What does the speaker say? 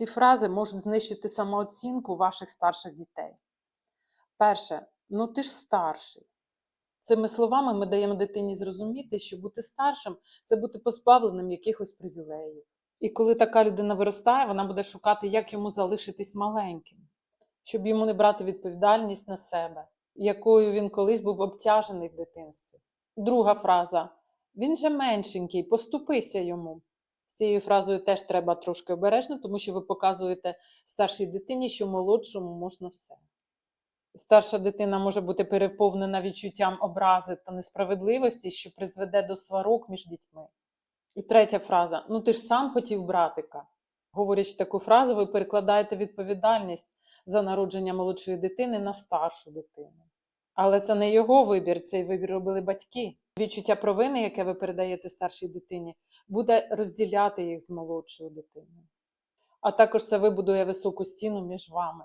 Ці фрази можуть знищити самооцінку ваших старших дітей. Перше, ну ти ж старший. Цими словами ми даємо дитині зрозуміти, що бути старшим це бути позбавленим якихось привілеїв. І коли така людина виростає, вона буде шукати, як йому залишитись маленьким, щоб йому не брати відповідальність на себе, якою він колись був обтяжений в дитинстві. Друга фраза: він же меншенький, поступися йому. Цією фразою теж треба трошки обережно, тому що ви показуєте старшій дитині, що молодшому можна все. Старша дитина може бути переповнена відчуттям образи та несправедливості, що призведе до сварок між дітьми. І третя фраза: ну ти ж сам хотів братика. Говорячи таку фразу, ви перекладаєте відповідальність за народження молодшої дитини на старшу дитину. Але це не його вибір, цей вибір робили батьки. Відчуття провини, яке ви передаєте старшій дитині, буде розділяти їх з молодшою дитиною. А також це вибудує високу стіну між вами.